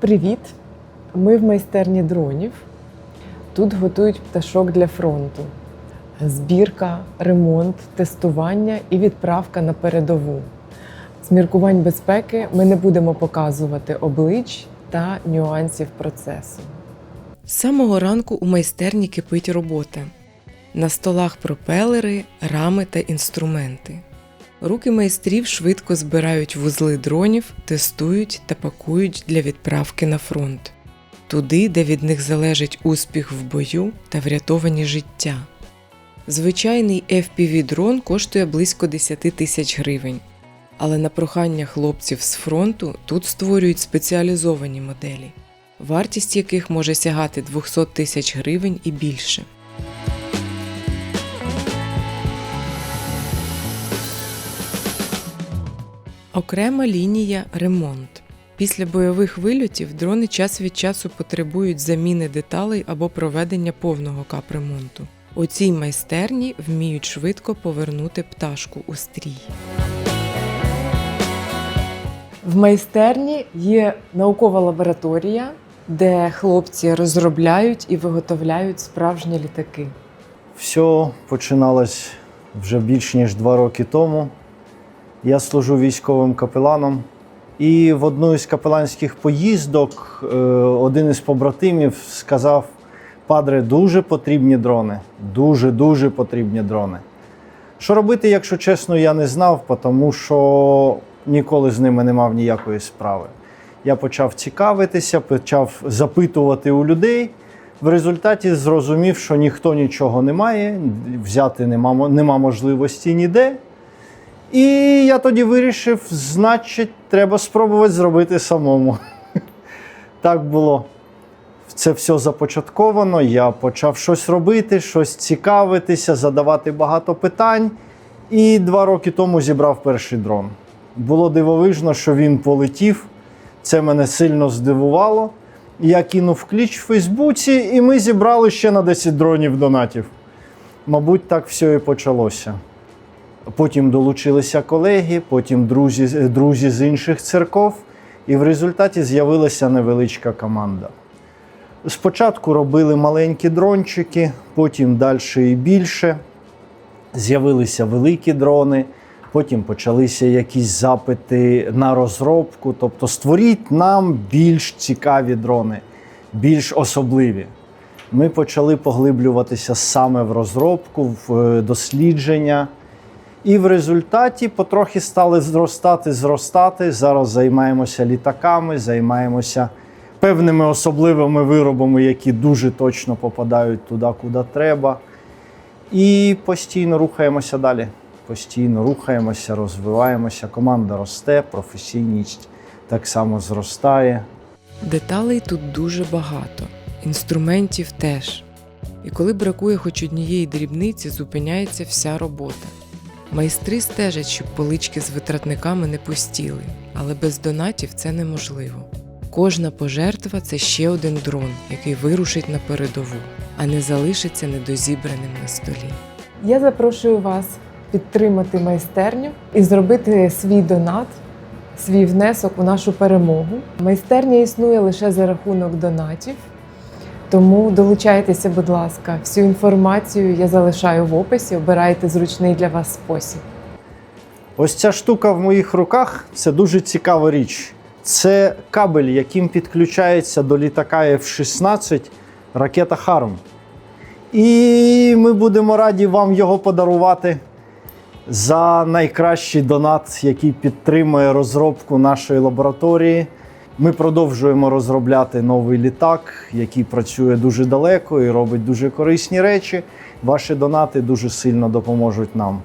Привіт! Ми в майстерні дронів. Тут готують пташок для фронту. Збірка, ремонт, тестування і відправка на передову. З міркувань безпеки ми не будемо показувати облич та нюансів процесу. З самого ранку у майстерні кипить робота. На столах пропелери, рами та інструменти. Руки майстрів швидко збирають вузли дронів, тестують та пакують для відправки на фронт. Туди, де від них залежить успіх в бою та врятовані життя. Звичайний FPV-дрон коштує близько 10 тисяч гривень, але на прохання хлопців з фронту тут створюють спеціалізовані моделі, вартість яких може сягати 200 тисяч гривень і більше. Окрема лінія ремонт. Після бойових вильотів дрони час від часу потребують заміни деталей або проведення повного капремонту. У цій майстерні вміють швидко повернути пташку у стрій. В майстерні є наукова лабораторія, де хлопці розробляють і виготовляють справжні літаки. Все починалось вже більш ніж два роки тому. Я служу військовим капеланом. І в одну із капеланських поїздок е, один із побратимів сказав: Падре, дуже потрібні дрони. Дуже-дуже потрібні дрони. Що робити, якщо чесно, я не знав, тому що ніколи з ними не мав ніякої справи. Я почав цікавитися, почав запитувати у людей. В результаті зрозумів, що ніхто нічого не має, взяти нема, нема можливості ніде. І я тоді вирішив, значить, треба спробувати зробити самому. Так було. Це все започатковано. Я почав щось робити, щось цікавитися, задавати багато питань. І два роки тому зібрав перший дрон. Було дивовижно, що він полетів. Це мене сильно здивувало. Я кинув кліч в Фейсбуці, і ми зібрали ще на 10 дронів донатів. Мабуть, так все і почалося. Потім долучилися колеги, потім друзі, друзі з інших церков, і в результаті з'явилася невеличка команда. Спочатку робили маленькі дрончики, потім далі і більше. З'явилися великі дрони, потім почалися якісь запити на розробку. Тобто створіть нам більш цікаві дрони, більш особливі. Ми почали поглиблюватися саме в розробку, в е, дослідження. І в результаті потрохи стали зростати, зростати. Зараз займаємося літаками, займаємося певними особливими виробами, які дуже точно попадають туди, куди треба. І постійно рухаємося далі. Постійно рухаємося, розвиваємося. Команда росте, професійність так само зростає. Деталей тут дуже багато, інструментів теж. І коли бракує хоч однієї дрібниці, зупиняється вся робота. Майстри стежать, щоб полички з витратниками не пустіли, але без донатів це неможливо. Кожна пожертва це ще один дрон, який вирушить на передову, а не залишиться недозібраним на столі. Я запрошую вас підтримати майстерню і зробити свій донат, свій внесок у нашу перемогу. Майстерня існує лише за рахунок донатів. Тому долучайтеся, будь ласка. Всю інформацію я залишаю в описі. Обирайте зручний для вас спосіб. Ось ця штука в моїх руках це дуже цікава річ. Це кабель, яким підключається до літака F-16 ракета Харм. І ми будемо раді вам його подарувати за найкращий донат, який підтримує розробку нашої лабораторії. Ми продовжуємо розробляти новий літак, який працює дуже далеко і робить дуже корисні речі. Ваші донати дуже сильно допоможуть нам.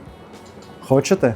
Хочете?